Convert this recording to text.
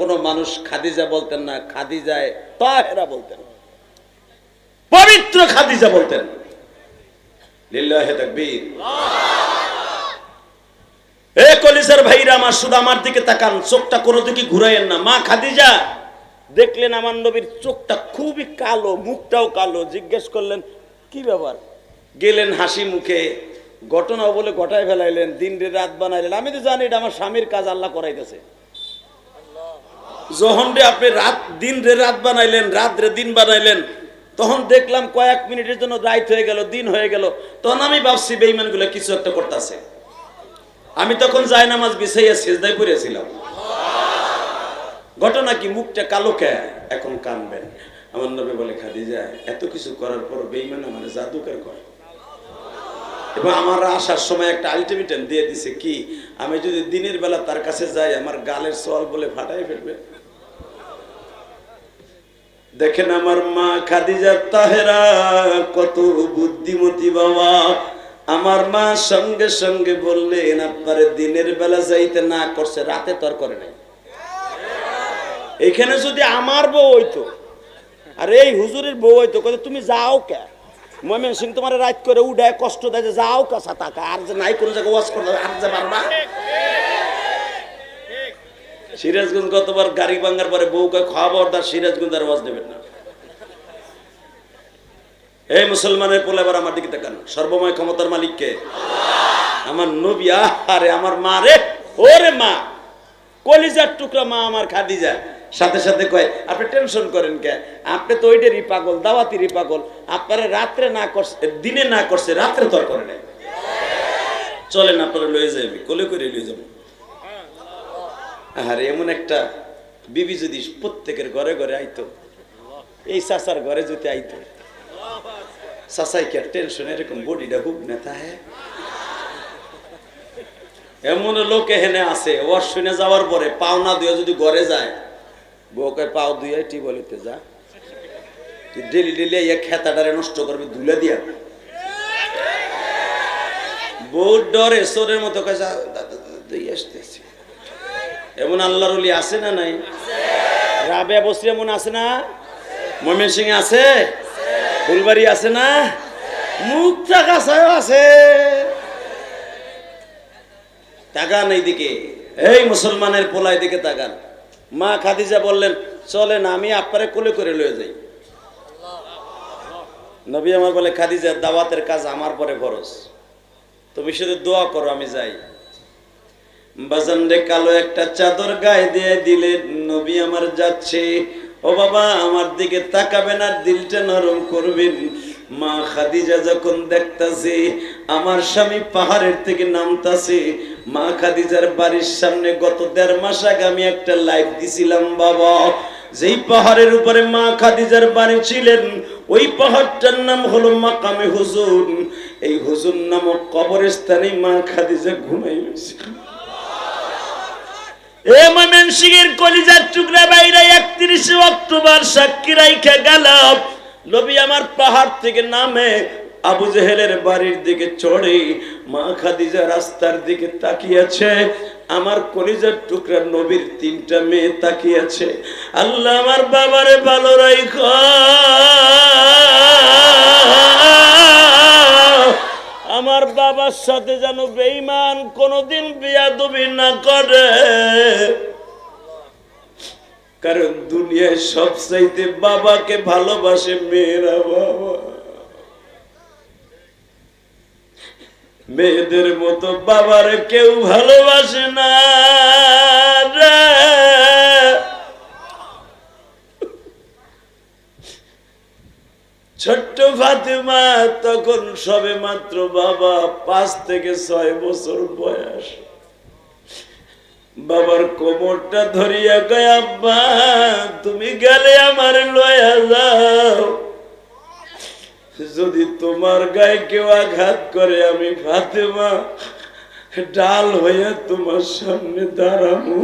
কোনো মানুষ খাদিজা বলতেন না, খাদিজায় তাহেরা বলতেন। পবিত্র খাদিজা বলতেন। চোখটা খুবই কালো, মুখটাও কালো। জিজ্ঞেস করলেন, কি ব্যাপার? গেলেন হাসি মুখে ঘটনা বলে ঘটায় ফেলাইলেন দিন রাত বানাইলেন। আমি তো জানি এটা আমার স্বামীর কাজ, আল্লাহ করাইতেছে। যখন রে আপনি রাত, দিন রে রাত বানাইলেন, রাত রে দিন বানাইলেন, তখন দেখলাম কয়েক মিনিটের জন্য রাত হয়ে গেল, দিন হয়ে গেল। তখন আমি ভাবছি বেইমানগুলো কিছু একটা করতেছে। আমি তখন যাই নামাজ বিছাইয়া সেজদায় পড়েছিলাম। ঘটনা কি? মুখটা কালো কে? এখন কানবেন। আমার নবী বলে, খাদিজা, এত কিছু করার পর বেইমান মানে জাদুকার করে। এবং আমার আসার সময় একটা আলটিমেটাম দিয়ে দিছে কি, আমি যদি দিনের বেলা তার কাছে যাই, আমার গালের সওয়াল বলে ফাটাই ফেলবে। দেখেন আমার মা খাদিজা তাহেরা, কত বুদ্ধিমতী বাবা। আমার মা সঙ্গে সঙ্গে বললেন, আপনারে দিনের বেলা যাইতে না করছে, রাতে তো আর করে নাই। এখানে যদি আমার বউ হইতো, আর এই হুজুরের বউ হইতো তুমি যাও কে? ময়মেন সিং তোমার রাত করে উঠায়, কষ্ট দেয় যে যাও কাছা টাকা আর যে নাই কোনো জায়গায় ওয়াজ করতে আর যে পারবা সিরাজগঞ্জ গতবার গাড়ি ভাঙ্গার পরে বউকে খাওয়াবো তার সিরাজগঞ্জ আর ওয়াজ দেবেন না। এই মুসলমানের পোলে, এবার আমার দিকে তাকান। সর্বময় ক্ষমতার মালিককে আমার নবী। আরে আমার মা রে। ওরে মা। কলিজার টুকরা মা আমার খাদিজা। সাথে সাথে কয়, আপনি টেনশন করেন কে? আপনি তো ওইটারই পাগল, দাওয়াতিরই পাগল। আপনারা রাত্রে না করছে, দিনে না করছে, রাত্রে তো আর করে নাই। চলেন, আপনারা লয়ে আমি, কোলে করে লয়ে যাব। আর এমন একটা বিবি যদি প্রত্যেকের ঘরে ঘরে আইতো এই চাচার ঘরে যদি আইতো চাচাই কি টেনশন এরকম বডিটা খুব নেতা হ্যাঁ এমন লোক এখানে আছে ওর শুনে যাওয়ার পরে পাও না দিয়ে যদি ঘরে যায় বউকে পাও দুয়ে টিবলিতে যা ডেলি ডেলি ইয়ে খেতাটারে নষ্ট করবি ধুলে দিয়া বউ ডরে সোরের মতো কাছে আসতেছে এমন আল্লাহর অলি আছে না নাই? রাবেয়া বসরি এমন আছে না? ময়মন সিং আছে? ফুলবাড়ি আছে না? মুক্তা কাছায় আছে। তাকান এইদিকে। এই মুসলমানের পোলাই দিকে তাকান। মা খাদিজা বললেন, চলেন, আমি আপনারে কোলে করে লয়ে যাই। নবী আমার বলে, খাদিজা, দাওয়াতের কাজ আমার পরে খরচ তুমি শুধু দোয়া করো, আমি যাই। বাজান কালো একটা চাদর গায়ে দিয়ে দিলে নবী আমার যাচ্ছে। ও বাবা, আমার দিকে তাকাবেন আর দিলটা নরম করবেন। মা খাদিজা যখন দেখতাছে, আমার স্বামী পাহাড়ের থেকে নামতাছে। মা খাদিজার বাড়ির সামনে গত দেড় মাস আগে আমি একটা লাইভ দিছিলাম, বাবা, যেই পাহাড়ের উপরে মা খাদিজার বাড়ি ছিলেন, ওই পাহাড়টার নাম হলো মাকামে হুজুর। এই হুজুর নামক কবরস্থানে মা খাদিজা ঘুমাই কলিজার টুকরা বাইরে একত্রিশে অক্টোবর সাক্ষী রাইখা নবী আমার পাহাড় থেকে নামে আবু জেহেলের বাড়ির দিকে চড়ে মা খাদিজা রাস্তার দিকে তাকিয়েছে। আমার কলিজার টুকরা নবীর তিনটা মেয়ে তাকিয়েছে। আল্লাহ আমার বাবারে ভালো রাইখ। আমার সাথে যেন বেইমান কোনোদিন বিয়াদবি না করে। কারণ দুনিয়ায় সব চাইতে বাবাকে ভালোবাসে মেয়েরা বাবা। মেয়েদের মতো বাবার কেউ ভালোবাসে না রে। ছোট্ট ফাতেমা তখন সবে মাত্র বাবা পাঁচ থেকে ছয় বছর বয়স। বাবার কোমরটা ধরিয়া গয় আব্বা, তুমি গেলে আমার লয়া যাও। যদি তোমার গায়ে কেউ আঘাত করে, আমি ফাতেমা, ডাল হইয়া তোমার সামনে দাঁড়াবো